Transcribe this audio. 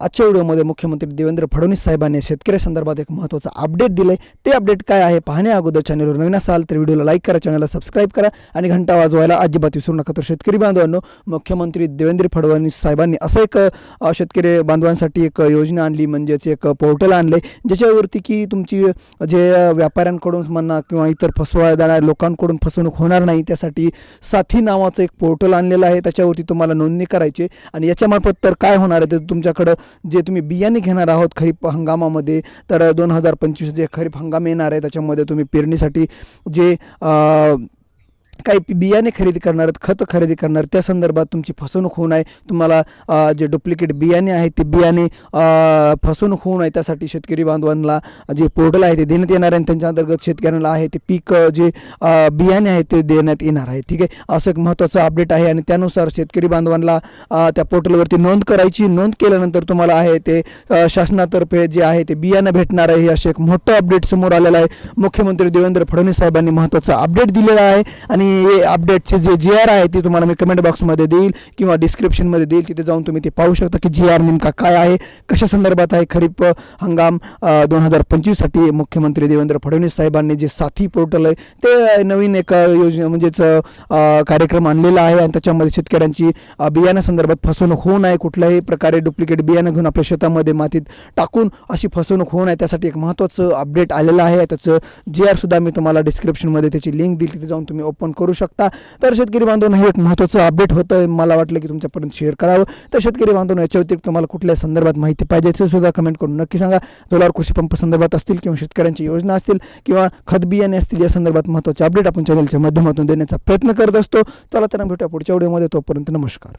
आजच्या व्हिडिओमध्ये मुख्यमंत्री देवेंद्र फडणवीस साहेबांनी शेतकऱ्यासंदर्भात एक महत्त्वाचं अपडेट दिलं आहे ते अपडेट काय आहे पाहण्या अगोदर चॅनलवर नवीन असाल तर व्हिडिओला लाईक करा चॅनलला सबस्क्राईब करा आणि घंटा वाजवायला अजिबात विसरू नका. तर शेतकरी बांधवांनो मुख्यमंत्री देवेंद्र फडणवीस साहेबांनी असं एक शेतकरी बांधवांसाठी एक योजना आणली म्हणजेच एक पोर्टल आणलं आहे ज्याच्यावरती की तुमची जे व्यापाऱ्यांकडून म्हणा किंवा इतर फसवा जाणाऱ्या लोकांकडून फसवणूक होणार नाही त्यासाठी साथी नावाचं एक पोर्टल आणलेलं आहे त्याच्यावरती तुम्हाला नोंदणी करायची आणि याच्यामार्फत तर काय होणार आहे तर तुमच्याकडं जे तुम्ही बियाणे घेणार आहोत खरीप हंगामामध्ये तर दोन हजार पंचवीस जे खरीप हंगाम येणार आहे. त्याच्यामध्ये तुम्ही पेरणीसाठी जे काही बियाणे खरेदी करणार आहेत खतं खरेदी करणार त्या संदर्भात तुमची फसवणूक होऊ नये. तुम्हाला जे डुप्लिकेट बियाणे आहेत ते बियाणे फसवणूक होऊ नये. त्यासाठी शेतकरी बांधवांना जे पोर्टल आहे ते देण्यात येणार आहे. आणि त्यांच्या अंतर्गत शेतकऱ्यांना आहे ते पीक जे बियाणे आहेत ते देण्यात येणार आहे. ठीक आहे? असं एक महत्त्वाचं अपडेट आहे. आणि त्यानुसार शेतकरी बांधवांना त्या पोर्टलवरती नोंद करायची. नोंद केल्यानंतर तुम्हाला आहे ते शासनातर्फे जे आहे ते बियाणं भेटणार आहे. हे असे एक मोठं अपडेट समोर आलेलं आहे. मुख्यमंत्री देवेंद्र फडणवीस साहेबांनी महत्त्वाचं अपडेट दिलेलं आहे. आणि हे अपडेटचे जे जी आर आहे ते तुम्हाला मी कमेंट बॉक्समध्ये देईल किंवा डिस्क्रिप्शनमध्ये देईल. तिथे जाऊन तुम्ही ते पाहू शकता की जी आर नेमका काय आहे कशा संदर्भात आहे खरीप हंगाम दोन हजार पंचवीससाठी मुख्यमंत्री देवेंद्र फडणवीस साहेबांनी जे साथी पोर्टल आहे ते नवीन एक योजना म्हणजेच कार्यक्रम आणलेला आहे आणि त्याच्यामध्ये शेतकऱ्यांची बियाण्यासंदर्भात फसवणूक होऊ नये कुठल्याही प्रकारे डुप्लिकेट बियाणं घेऊन आपल्या शेतामध्ये मातीत टाकून अशी फसवणूक होऊ नये त्यासाठी एक महत्त्वाचं अपडेट आलेलं आहे. त्याचं जी आर सुद्धा मी तुम्हाला डिस्क्रिप्शनमध्ये त्याची लिंक दिली तिथे जाऊन तुम्ही ओपन करू शकता. तर शेतकरी बांधवांना हे एक महत्त्वाचं अपडेट होतं मला वाटलं की तुमच्यापर्यंत शेअर करावं. तर शेतकरी बांधवांनो याच्या व्यतिरिक्त तुम्हाला कुठल्या संदर्भात माहिती पाहिजे ते सुद्धा कमेंट करून नक्की सांगा. सोलार कृषी पंप संदर्भात असतील किंवा शेतकऱ्यांच्या योजना असतील किंवा खत बियाणे असतील या संदर्भात महत्त्वाचे अपडेट आपण चॅनलच्या माध्यमातून देण्याचा प्रयत्न करत असतो. चला तर भेटूया पुढच्या व्हिडिओमध्ये तोपर्यंत नमस्कार.